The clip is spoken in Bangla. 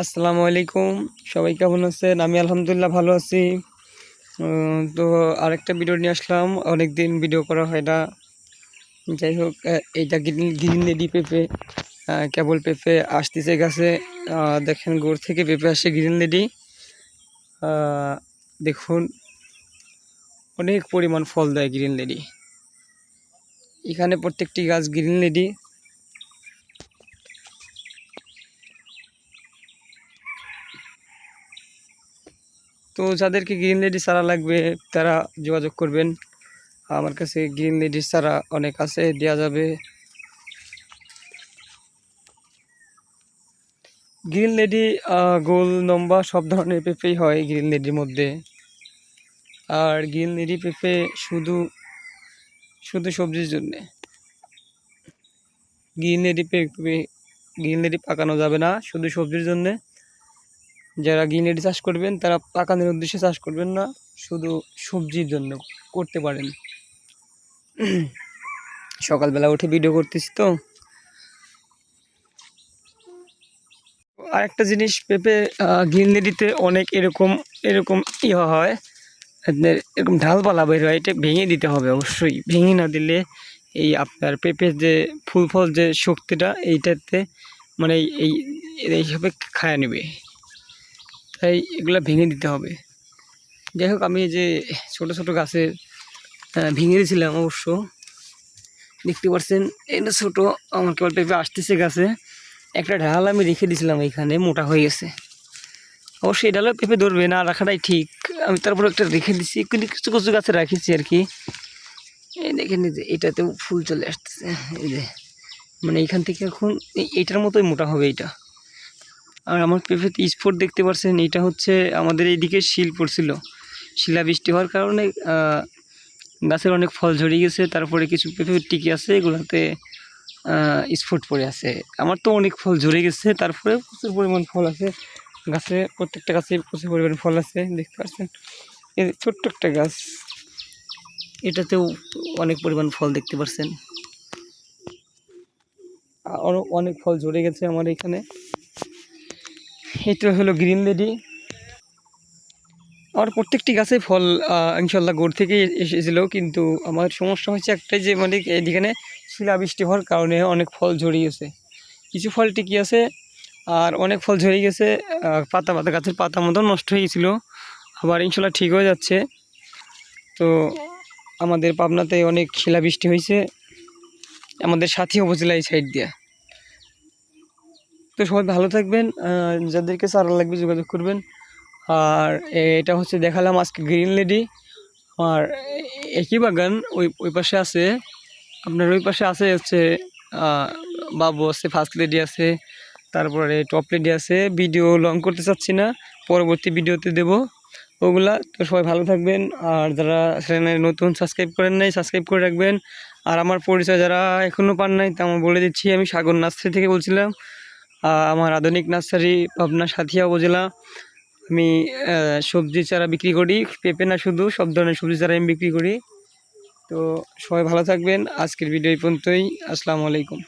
আসসালামু আলাইকুম। সবাই কেমন আছেন? আমি আলহামদুলিল্লাহ ভালো আছি। তো আরেকটা ভিডিও নিয়ে আসলাম। অনেক দিন ভিডিও করা হয় না। যাই হোক এইটা গ্রিন গ্রিন লেডি পেঁপে কেবল পেঁপে আসতেছে গাছে। দেখেন গোড় থেকে পেঁপে আসে গ্রিন লেডি দেখুন, অনেক পরিমাণ ফল দেয় গ্রিন লেডি এখানে প্রত্যেকটি গাছ গ্রিন লেডি তো যাদেরকে গ্রিন লেডি চারা লাগবে, তারা যোগাযোগ করবেন। আমার কাছে গ্রিন লেডি চারা অনেক আছে দেওয়া যাবে। গ্রিন লেডি গোল, লম্বা সব ধরনের পেঁপেই হয় গ্রিন লেডির মধ্যে। আর গ্রিন লেডি পেঁপে শুধু শুধু সবজির জন্যে। গ্রিন লেডি পেঁপে গ্রিন লেডি পাকানো যাবে না, শুধু সবজির জন্যে। যারা গ্রিনারি চাষ করবেন, তারা পাকানোর উদ্দেশ্যে চাষ করবেন না, শুধু সবজির জন্য করতে পারেন। সকালবেলা উঠে ভিডিও করতেছি তো। আর একটা জিনিস, পেঁপে গ্রিনারিতে অনেক এরকম এরকম ইয়ে হয়, আপনার এরকম ঢালপালা বের হয়, এটা ভেঙে দিতে হবে অবশ্যই। ভেঙে না দিলে এই আপনার পেঁপের যে ফুল ফল যে শক্তিটা, এইটাতে মানে এই এইভাবে খায় নেবে। তাই এগুলো ভেঙে দিতে হবে। যাই হোক, আমি যে ছোট ছোট গাছের ভেঙে দিয়েছিলাম অবশ্য। দেখতে পাচ্ছেন এটা ছোট আমার কেবল পেঁপে আসতেছে গাছে। একটা ঢাল আমি রেখে দিয়েছিলাম এইখানে, মোটা হয়ে গেছে। অবশ্যই এই ডালে পেঁপে ধরবে, না রাখাটাই ঠিক। আমি তারপরে একটা রেখে দিছি কিন্তু কিছু কিছু গাছে রাখেছি আর কি। এই দেখেন যে এটাতেও ফুল চলে আসতেছে। এই যে মানে এইখান থেকে এখন, এই- এইটার মতোই মোটা হবে এইটা। আর আমার পেঁপেতে স্পট দেখতে পাচ্ছেন এটা হচ্ছে আমাদের এইদিকে শিল পড়ছিল শিলা বৃষ্টি হওয়ার কারণে গাছের অনেক ফল ঝরে গেছে, তারপরে কিছু পেঁপে টিকে আছে, এগুলোতে স্পট পড়ে আছে। আমার তো অনেক ফল ঝরে গেছে তারপরে প্রচুর পরিমাণ ফল আছে। গাছে, প্রত্যেকটা গাছে প্রচুর পরিমাণ ফল আছে, দেখতে পাচ্ছেন। ছোট্ট একটা গাছ, এটাতেও অনেক পরিমাণ ফল দেখতে পাচ্ছেন আরও অনেক ফল ঝরে গেছে আমার এখানে। এটা হলো গ্রিন লেডি আমার প্রত্যেকটি গাছে ফল ইনশাল্লাহ গোড় থেকে এসেছিল, কিন্তু আমার সমস্যা হচ্ছে একটাই যে মানে এদিকে শিলাবৃষ্টি হওয়ার কারণে অনেক ফল ঝরে গেছে। কিছু ফল টিকি আছে? আর অনেক ফল ঝরে গেছে পাতা পাতা, গাছের পাতা মতো নষ্ট হয়ে গেছিল। আবার ইনশাল্লাহ ঠিক হয়ে যাচ্ছে। তো আমাদের পাবনাতে অনেক শিলাবৃষ্টি হয়েছে। আমাদের সাথী উপজেলা এই সাইড দিয়ে। তো সবাই ভালো থাকবেন যাদেরকে চারা লাগবে যোগাযোগ করবেন। আর এটা হচ্ছে দেখালাম আজকে গ্রিন লেডি আর একই বাগান, ওই ওই পাশে আছে, আপনার ওই পাশে আছে হচ্ছে বাবু আছে ফার্স্ট লেডি আছে, তারপরে টপ লেডি আছে। ভিডিও লং করতে চাচ্ছি না, পরবর্তী ভিডিওতে দেব ওগুলা। তো সবাই ভালো থাকবেন, আর যারা চ্যানেলে নতুন সাবস্ক্রাইব করেন নাই সাবস্ক্রাইব করে রাখবেন। আর আমার পরিচয় যারা এখনও পান নাই, তা আমার বলে দিচ্ছি, আমি সাগর নার্সারি থেকে বলছিলাম। আমার আধুনিক নার্সারি পাবনা সাথিয়া উপজেলা। আমি সবজি চারা বিক্রি করি, পেঁপে না শুধু, সব ধরনের সবজি চারা আমি বিক্রি করি। তো সবাই ভালো থাকবেন। আজকের ভিডিও এই পর্যন্তই। আসসালামু আলাইকুম।